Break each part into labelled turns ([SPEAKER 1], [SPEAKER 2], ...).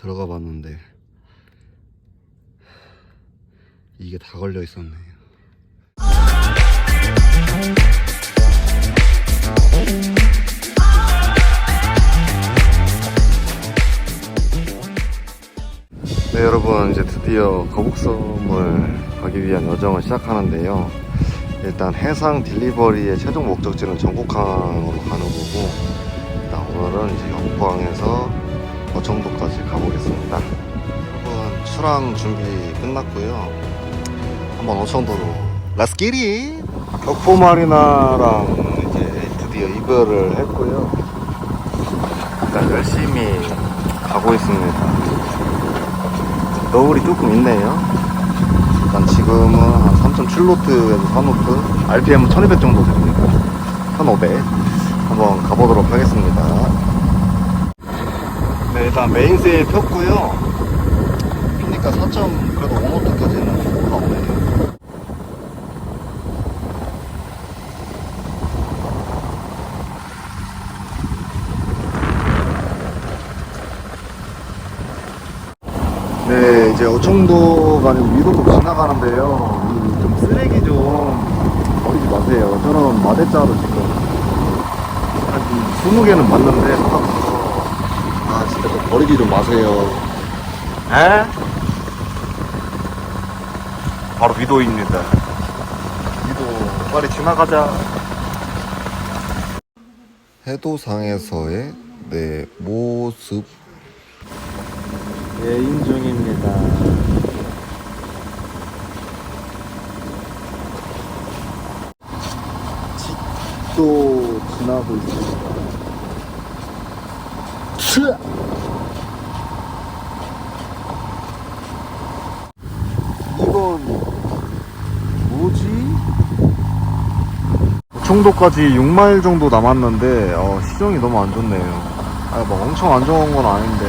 [SPEAKER 1] 들어가 봤는데 이게 다 걸려 있었네요. 네 여러분 이제 드디어 거북섬을 가기 위한 여정을 시작하는데요 일단 해상 딜리버리의 최종 목적지는 전국항으로 가는 거고 일단 오늘은 이제 영포항에서 어청도까지 가보겠습니다 여러분 출항 준비 끝났고요 한번 어청도로 it! 격포마리나랑 이제 드디어 이별을 했고요 일단 열심히 가고 있습니다 너울이 조금 있네요. 일단 지금은 한 3.7노트에서 4노트, RPM은 1200 정도 됩니다. 1500. 한번 가보도록 하겠습니다. 네, 일단 메인세일 폈고요. 피니까 4. 그래도 5노트까지는 올라오네요. 네, 이제 어청도가 아니고 위로도 지나가는데요. 이좀 쓰레기 좀 버리지 마세요. 저는 마대자로 지금 한 20개는 맞는데 생각보다 아 진짜 좀 버리지 좀 마세요. 에? 바로 위도입니다. 위도 빨리 지나가자. 해도상에서의 내 모습 예인 중입니다. 집도 지나고 있습니다. 치! 이건 뭐지? 청도까지 6마일 정도 남았는데 어, 시정이 너무 안 좋네요. 아, 막 엄청 안 좋은 건 아닌데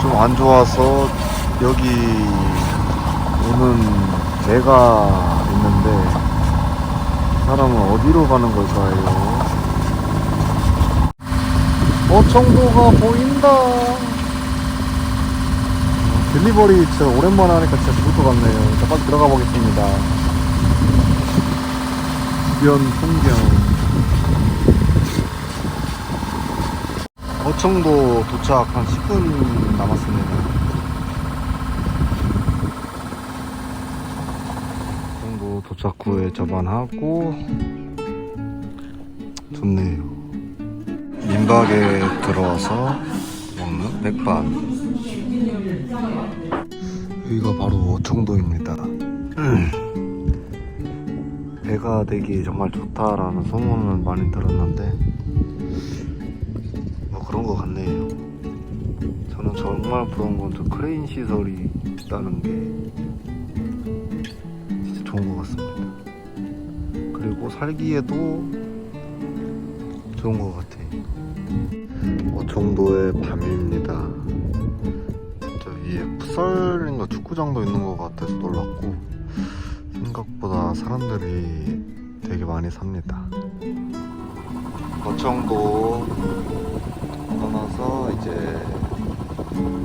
[SPEAKER 1] 좀 안 좋아서 여기 오는 배가 있는데 사람은 어디로 가는 걸까요? 어 청도가 보인다. 딜리버리 진짜 오랜만에 하니까 진짜 좋을 것 같네요. 일단 빨리 들어가 보겠습니다. 주변 풍경. 어청도 도착 한 10분 남았습니다. 어청도 도착 후에 저반하고 좋네요. 민박에 들어와서 먹는 백반. 여기가 바로 어청도입니다. 배가 되기 정말 좋다라는 소문을 많이 들었는데 뭐 그런 것 같네요. 저는 정말 부러운 건 저 크레인 시설이 있다는 게 진짜 좋은 것 같습니다. 그리고 살기에도 좋은 것 같아요. 어 정도의 밤입니다. 진짜 위에 풋살인가 축구장도 있는 것 같아서 놀랐고 사람들이 되게 많이 삽니다. 거청도 떠나서 이제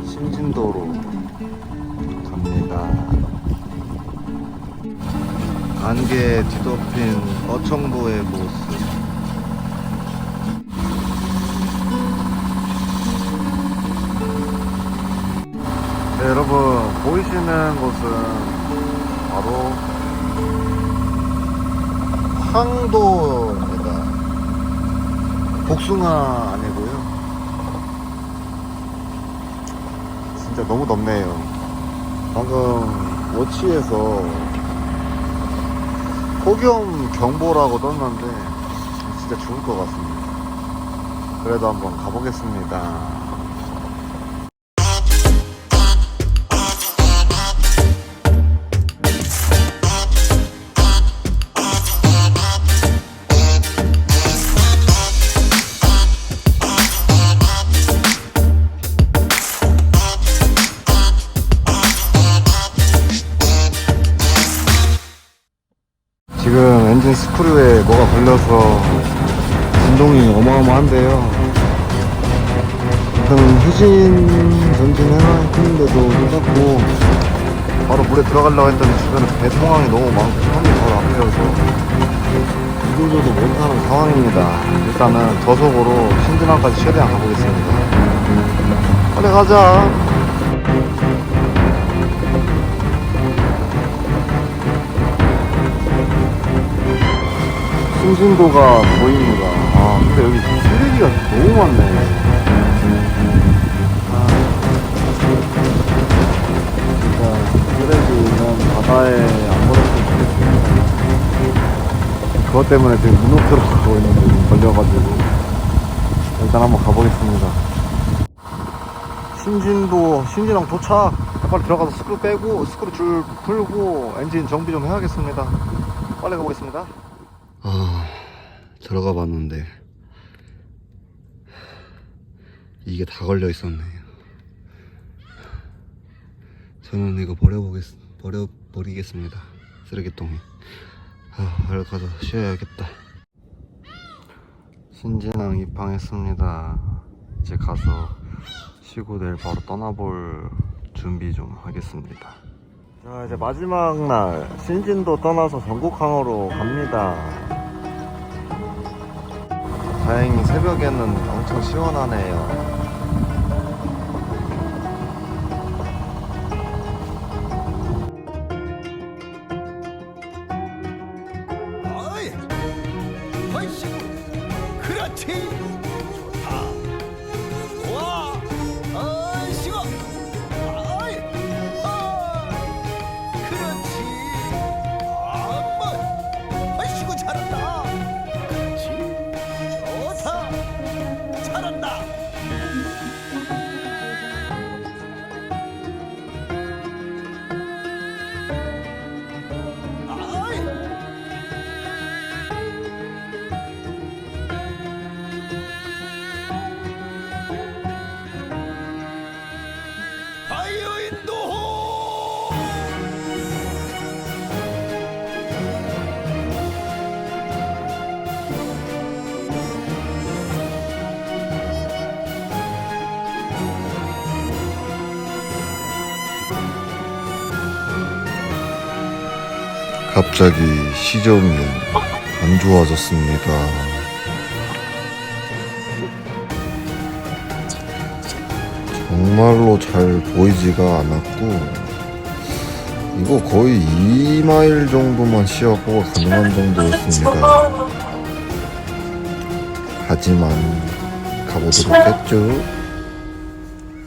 [SPEAKER 1] 신진도로 갑니다. 안개 뒤덮인 어청도의 모습. 네, 여러분 보이시는 곳은 바로 황도입니다. 복숭아 아니고요. 진짜 너무 덥네요. 방금 워치에서 폭염 경보라고 떴는데 진짜 죽을 것 같습니다. 그래도 한번 가보겠습니다. 어마어마한데요. 아무튼 후진 전진했는데도 괜찮고 바로 물에 들어가려고 했더니 주변에 배 상황이 너무 많고 형이 바로 앞이어서 이도저도 못하는 상황입니다. 일단은 저속으로 신진항까지 최대한 가보겠습니다. 빨리 가자! 신진도가 보입니다 아 근데 여기 쓰레기가 너무 많네. 아, 진짜 쓰레기는 바다에 안 버렸으면 좋겠습니다. 그것 때문에 지금 문호트로 가고 있는데 지금 걸려가지고 일단 한번 가보겠습니다. 신진도 신진항 도착! 빨리 들어가서 스크루 빼고 스크루 줄 풀고 엔진 정비 좀 해야겠습니다. 빨리 가보겠습니다. 아 들어가 봤는데 이게 다 걸려 있었네요 저는 이거 버려보겠 버려버리겠습니다. 쓰레기통에. 아 빨리 가서 쉬어야겠다. 신진항 입항했습니다. 이제 가서 쉬고 내일 바로 떠나볼 준비 좀 하겠습니다. 자 이제 마지막 날. 신진도 떠나서 전국항으로 갑니다 다행히 새벽에는 엄청 시원하네요 갑자기 시점이 안 좋아졌습니다. 정말로 잘 보이지가 않았고, 이거 거의 2마일 정도만 시야가 가능한 정도였습니다. 하지만 가보도록 했죠.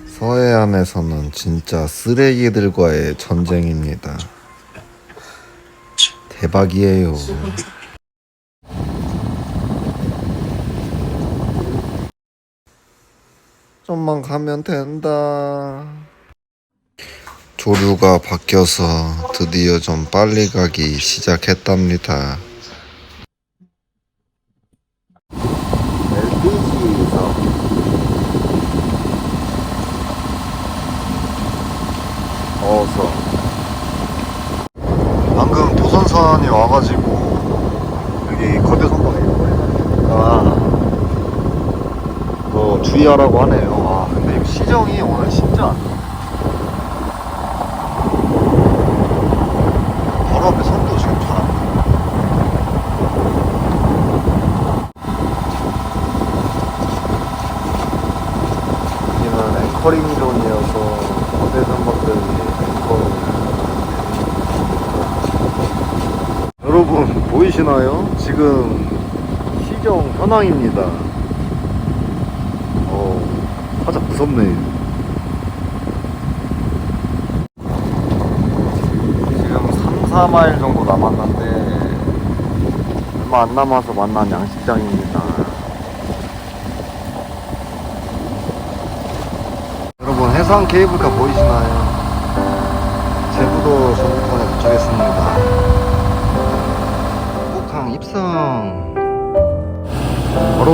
[SPEAKER 1] 서해안에서는 진짜 쓰레기들과의 전쟁입니다. 대박이에요. 좀만 가면 된다. 조류가 바뀌어서 드디어 좀 빨리 가기 시작했답니다. LPG 사업. 어서. 방금 도 선산이 와가지고 여기 거대 선박에 아, 뭐 주의하라고 하네요. 와, 근데 이 시정이 오늘 진짜. 바로 앞에 선도 지금 잘안 보여. 여기는 앵커링 존이어서 거대 선박들이 앵커 여러분 보이시나요? 지금 시정 현황입니다. 어, 살짝 무섭네. 지금 3, 4마일 정도 남았는데 얼마 안 남아서 만난 양식장입니다. 여러분 해상 케이블카 보이시나요? 제부도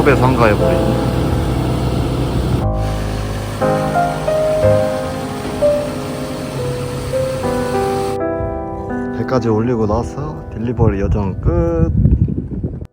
[SPEAKER 1] 배 상가해버립니다 배까지 올리고 나서 딜리버리 여정 끝